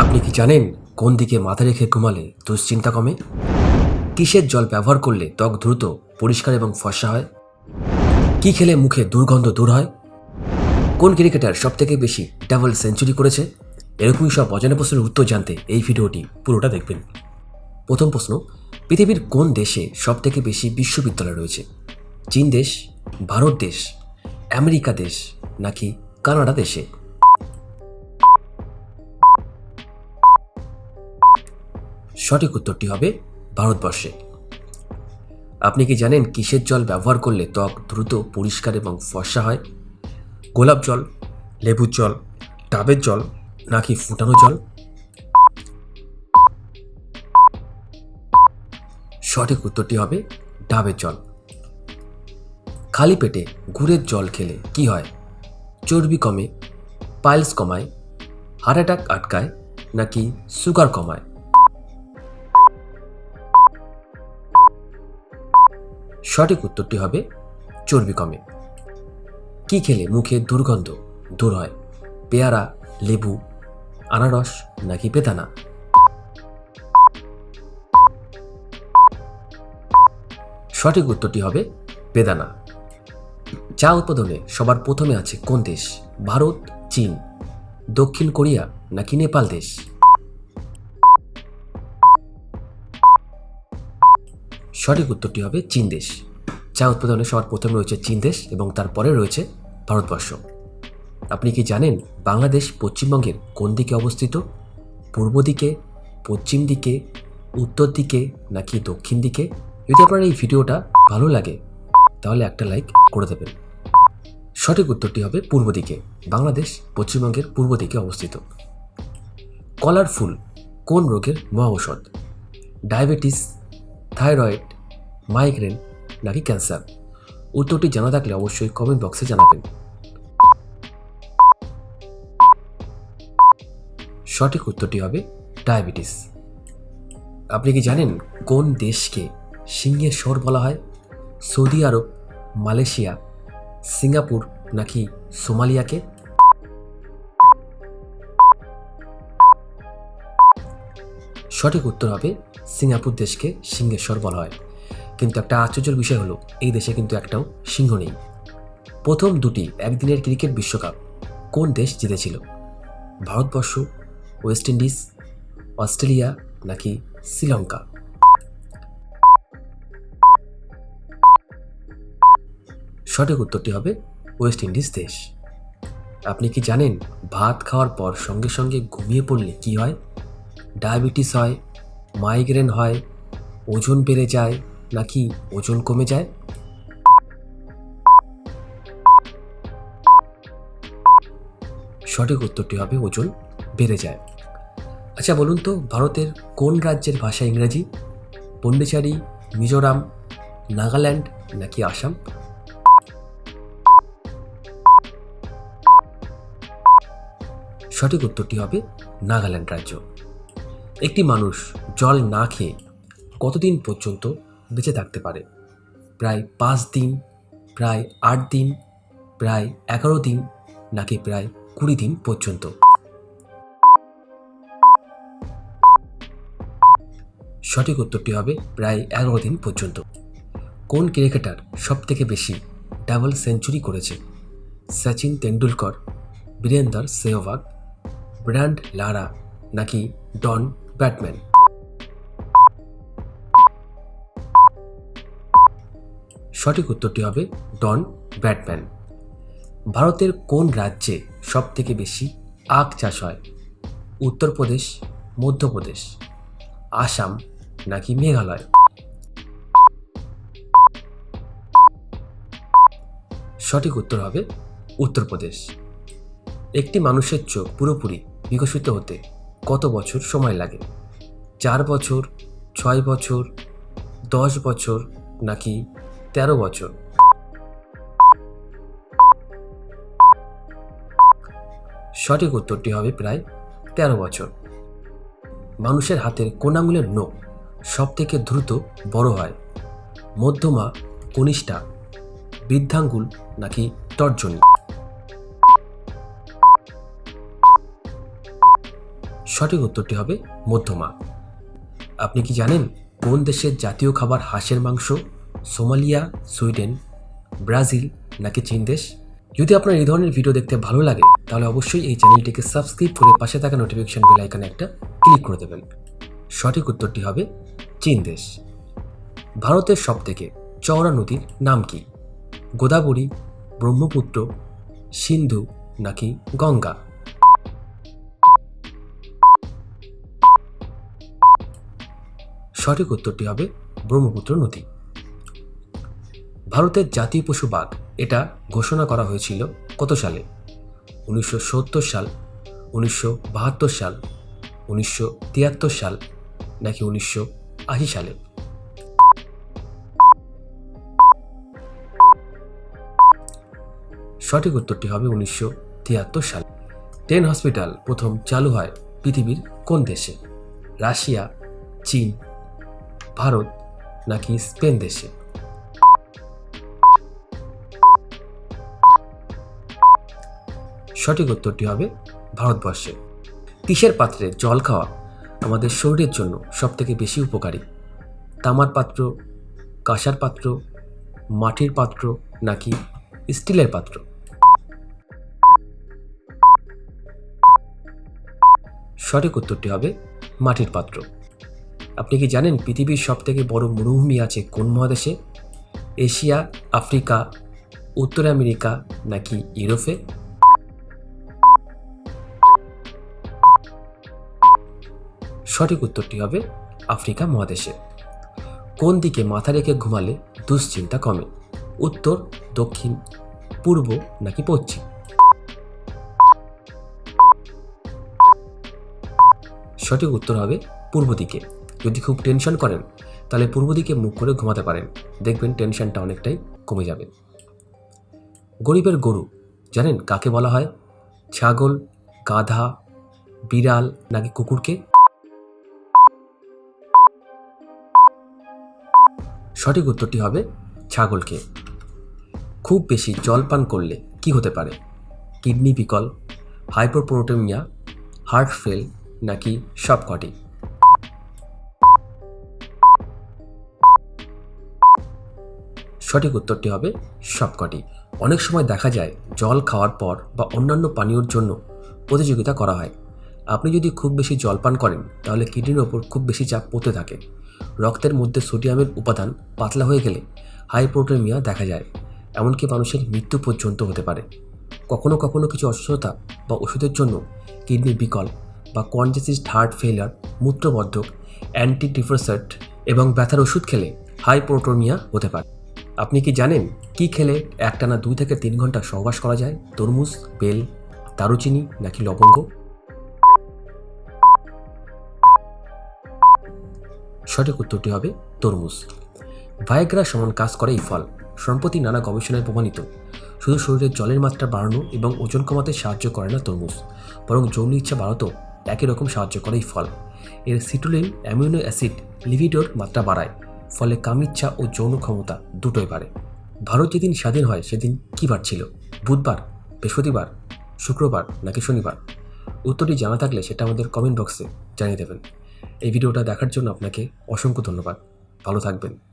আপনি কি জানেন কোন দিকে মাথা রেখে ঘুমালে দুশ্চিন্তা কমে? কিসের জল ব্যবহার করলে ত্বক দ্রুত, পরিষ্কার এবং ফর্সা হয়? কি খেলে মুখে দুর্গন্ধ দূর হয়? কোন ক্রিকেটার সব থেকে বেশি ডাবল সেঞ্চুরি করেছে? এরকমই সব অজানা প্রশ্নের উত্তর জানতে এই ভিডিওটি পুরোটা দেখবেন। প্রথম প্রশ্ন, পৃথিবীর কোন দেশে সব থেকে বেশি বিশ্ববিদ্যালয় রয়েছে? চীন দেশ, ভারত দেশ, আমেরিকা দেশ নাকি কানাডা দেশে? সঠিক উত্তরটি হবে ভারতবর্ষে। আপনি কি জানেন কিসের জল ব্যবহার করলে ত্বক দ্রুত পরিষ্কার এবং ফর্সা হয়? গোলাপ জল, লেবুর জল, ডাবের জল নাকি ফুটানো জল? সঠিক উত্তরটি হবে ডাবের জল। খালি পেটে গুড়ের জল খেলে কি হয়? চর্বি কমে, পাইলস কমায়, হার্ট অ্যাটাক আটকায় নাকি সুগার কমায়? সঠিক উত্তরটি হবে চর্বি কমে। কি খেলে মুখে দুর্গন্ধ দূর হয়? পেয়ারা, লেবু, আনারস নাকি বেদানা? সঠিক উত্তরটি হবে বেদানা। চা উৎপাদনে সবার প্রথমে আছে কোন দেশ? ভারত, চীন, দক্ষিণ কোরিয়া নাকি নেপাল দেশ? সঠিক উত্তরটি হবে চীন দেশ চা উৎপাদনে সবার প্রথমে রয়েছে চীন দেশ এবং তারপরে রয়েছে ভারতবর্ষ। আপনি কি জানেন বাংলাদেশ পশ্চিমবঙ্গের কোন দিকে অবস্থিত? পূর্ব দিকে, পশ্চিম দিকে, উত্তর দিকে নাকি দক্ষিণ দিকে? যদি আপনার এই ভিডিওটা ভালো লাগে, তাহলে একটা লাইক করে দেবেন। সঠিক উত্তরটি হবে পূর্ব দিকে, বাংলাদেশ পশ্চিমবঙ্গের পূর্ব দিকে অবস্থিত। কলার ফুল কোন রোগের মহাঔষধ? ডায়াবেটিস থাইরয়েড, মাইগ্রেন নাকি ক্যান্সার? উত্তরটি জানা থাকলে অবশ্যই কমেন্ট বক্সে জানাবেন। সঠিক উত্তরটি হবে ডায়াবেটিস। আপনি কি জানেন কোন দেশকে সিংহের শহর বলা হয়? সৌদি আরব, মালয়েশিয়া, সিঙ্গাপুর নাকি সোমালিয়াকে? সঠিক উত্তর হবে সিঙ্গাপুর দেশকে সিংহেশ্বর বলা হয়। কিন্তু একটা আশ্চর্যের বিষয় হলো, এই দেশে কিন্তু একটাও সিংহ নেই। প্রথম দুটি একদিনের ক্রিকেট বিশ্বকাপ কোন দেশ জিতেছিল? ভারতবর্ষ, ওয়েস্ট ইন্ডিজ, অস্ট্রেলিয়া নাকি শ্রীলঙ্কা? সঠিক উত্তরটি হবে ওয়েস্ট ইন্ডিজ দেশ। আপনি কি জানেন, ভাত খাওয়ার পর সঙ্গে সঙ্গে ঘুমিয়ে পড়লে কি হয়? ডায়াবেটিস হয়, মাইগ্রেন হয়, ওজন বেড়ে যায় নাকি ওজন কমে যায়? সঠিক উত্তরটি হবে ওজন বেড়ে যায়। আচ্ছা বলুন তো, ভারতের কোন রাজ্যের ভাষা ইংরেজি? পন্ডিচারি, মিজোরাম, নাগাল্যান্ড নাকি আসাম? সঠিক উত্তরটি হবে নাগাল্যান্ড রাজ্য। একটি মানুষ জল না খেয়ে কতদিন পর্যন্ত বেঁচে থাকতে পারে? প্রায় পাঁচ দিন, প্রায় আট দিন, প্রায় এগারো দিন, নাকি প্রায় কুড়ি দিন পর্যন্ত? সঠিক উত্তরটি হবে প্রায় এগারো দিন পর্যন্ত। কোন ক্রিকেটার সব থেকে বেশি ডাবল সেঞ্চুরি করেছে? সচিন তেন্ডুলকর, বীরেন্দর সেহবাগ ব্র্যান্ড লারা, নাকি ডন ব্যাটম্যান। সঠিক উত্তরটি হবে ডন ব্যাটম্যান। ভারতের কোন রাজ্যে সব থেকে বেশি আখ চাষ হয়? উত্তরপ্রদেশ, মধ্যপ্রদেশ, আসাম নাকি মেঘালয়? সঠিক উত্তর হবে উত্তরপ্রদেশ। একটি মানুষের চোখ পুরোপুরি বিকশিত হতে কত বছর সময় লাগে? চার বছর, ছয় বছর, দশ বছর, নাকি তেরো বছর? সঠিক উত্তরটি হবে প্রায় তেরো বছর। মানুষের হাতের কোন আঙুলের নখ সব থেকে দ্রুত বড় হয়। মধ্যমা কনিষ্ঠা, বৃদ্ধাঙ্গুল, নাকি তর্জনী? সঠিক উত্তরটি হবে মধ্যমা। আপনি কি জানেন কোন দেশের জাতীয় খাবার হাঁসের মাংস, সোমালিয়া, সুইডেন, ব্রাজিল নাকি চীন দেশ? যদি আপনার এই ধরনের ভিডিও দেখতে ভালো লাগে, তাহলে অবশ্যই এই চ্যানেলটিকে সাবস্ক্রাইব করে পাশে থাকা নোটিফিকেশন বেল আইকনে একটা ক্লিক করে দেবেন। সঠিক উত্তরটি হবে চীন দেশ। ভারতের সবথেকে চওড়া নদীর নাম কি? গোদাবরী, ব্রহ্মপুত্র, সিন্ধু নাকি গঙ্গা? সঠিক উত্তরটি হবে ব্রহ্মপুত্র নদী। ভারতের জাতীয় পশু বাঘ, এটা ঘোষণা করা হয়েছিল কত সালে? উনিশশো সত্তর সাল, উনিশশো বাহাত্তর সাল, উনিশশো তিয়াত্তর সাল নাকি উনিশশো আশি সালে? সঠিক উত্তরটি হবে উনিশশো তিয়াত্তর সাল। টেন হসপিটাল প্রথম চালু হয় পৃথিবীর কোন দেশে? রাশিয়া, চীন ভারত নাকি স্পেন দেশে? সঠিক উত্তরটি হবে ভারতবর্ষে। কিসের পাত্রে জল খাওয়া আমাদের শরীরের জন্য সবথেকে বেশি উপকারী। তামার পাত্র, কাঁসার পাত্র, মাটির পাত্র নাকি স্টিলের পাত্র? সঠিক উত্তরটি হবে মাটির পাত্র। আপনি কি জানেন পৃথিবীর সবথেকে বড় মরুভূমি আছে কোন মহাদেশে? এশিয়া, আফ্রিকা, উত্তর আমেরিকা নাকি ইউরোপে? সঠিক উত্তরটি হবে আফ্রিকা মহাদেশে। কোন দিকে মাথা রেখে ঘুমালে দুশ্চিন্তা কমে? উত্তর, দক্ষিণ, পূর্ব নাকি পশ্চিম? সঠিক উত্তর হবে পূর্ব দিকে। যদি খুব টেনশন করেন, তাহলে পূর্ব দিকে মুখ করে ঘুমাতে পারেন। দেখবেন টেনশনটা অনেকটাই কমে যাবে। গরিবের গরু, জানেন কাকে বলা হয়? ছাগল, গাধা, বিড়াল নাকি কুকুরকে? সঠিক উত্তরটি হবে ছাগলকে। খুব বেশি জল পান করলে কি হতে পারে? কিডনি বিকল, হাইপোপ্রোটেমিয়া, হার্ট ফেল নাকি সবকটি? সঠিক উত্তরটি হবে সবকটি। অনেক সময় দেখা যায় জল খাওয়ার পর বা অন্যান্য পানীয়র জন্য প্রতিযোগিতা করা হয়। আপনি যদি খুব বেশি জল পান করেন, তাহলে কিডনির ওপর খুব বেশি চাপ পড়তে থাকে। রক্তের মধ্যে সোডিয়ামের উপাদান পাতলা হয়ে গেলে হাইপ্রোটেমিয়া দেখা যায়, এমনকি মানুষের মৃত্যু পর্যন্ত হতে পারে। কখনো কখনো কিছু অসুস্থতা বা ওষুধের জন্য কিডনি বিকল বা কনজেসিস্ট হার্ট ফেলিয়ার মূত্রবর্ধক অ্যান্টিডিপ্রেসেন্ট এবং ব্যথার ওষুধ খেলে হাইপ্রোটোমিয়া হতে পারে। আপনি কি জানেন কি খেলে একটানা দুই থেকে তিন ঘণ্টা সহবাস করা যায়? তরমুজ, বেল, দারুচিনি নাকি লবঙ্গ? সঠিক উত্তরটি হবে তরমুজ। ভায়াগ্রা সমান কাজ করে এই ফল। সম্প্রতি নানা গবেষণায় প্রমাণিত। শুধু শরীরের জলের মাত্রা বাড়ানো এবং ওজন কমাতে সাহায্য করে না তরমুজ, বরং যৌন ইচ্ছা বাড়াতেও একই রকম সাহায্য করে এই ফল। এর সিটুলিন, অ্যামিনো অ্যাসিড, লিভিডোর মাত্রা বাড়ায়। ফলে কামিচ্ছা ও যৌন ক্ষমতা দুটোই বাড়ে। ভারত যেদিন স্বাধীন হয়, সেদিন কী বার ছিল? বুধবার? বৃহস্পতিবার? শুক্রবার? নাকি শনিবার? উত্তরটি জানা থাকলে সেটা আমাদের কমেন্ট বক্সে জানিয়ে দেবেন। এই ভিডিওটা দেখার জন্য আপনাকে অসংখ্য ধন্যবাদ। ভালো থাকবেন।